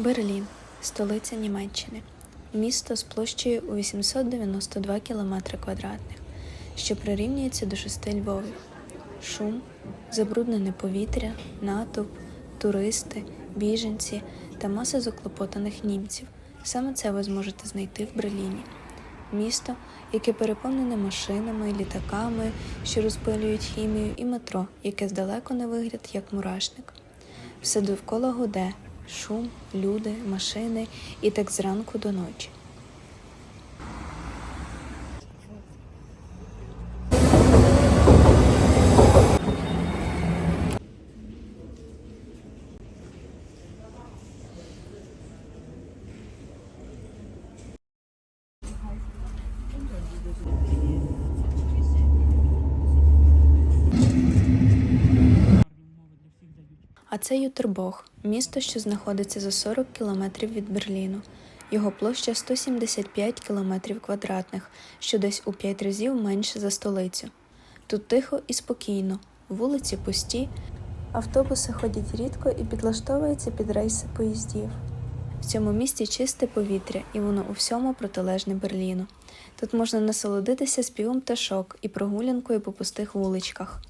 Берлін столиця Німеччини. Місто з площею у 892 км квадратних, що прирівнюється до шести Львовів. Шум, забруднене повітря, натовп, туристи, біженці та маса заклопотаних німців. Саме це ви зможете знайти в Берліні. Місто, яке переповнене машинами, літаками, що розпилюють хімію, і метро, яке здалеку не вигляд як мурашник. Все довкола гуде, шум, люди, машини і так зранку до ночі. А це Ютербох, місто, що знаходиться за 40 кілометрів від Берліну. Його площа 175 кілометрів квадратних, що десь у 5 разів менше за столицю. Тут тихо і спокійно, вулиці пусті, автобуси ходять рідко і підлаштовуються під рейси поїздів. В цьому місті чисте повітря, і воно у всьому протилежне Берліну. Тут можна насолодитися співом пташок і прогулянкою по пустих вуличках.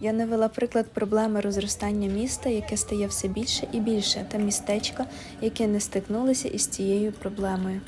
Я навела приклад проблеми розростання міста, яке стає все більше і більше, та містечка, які не стикнулися із цією проблемою.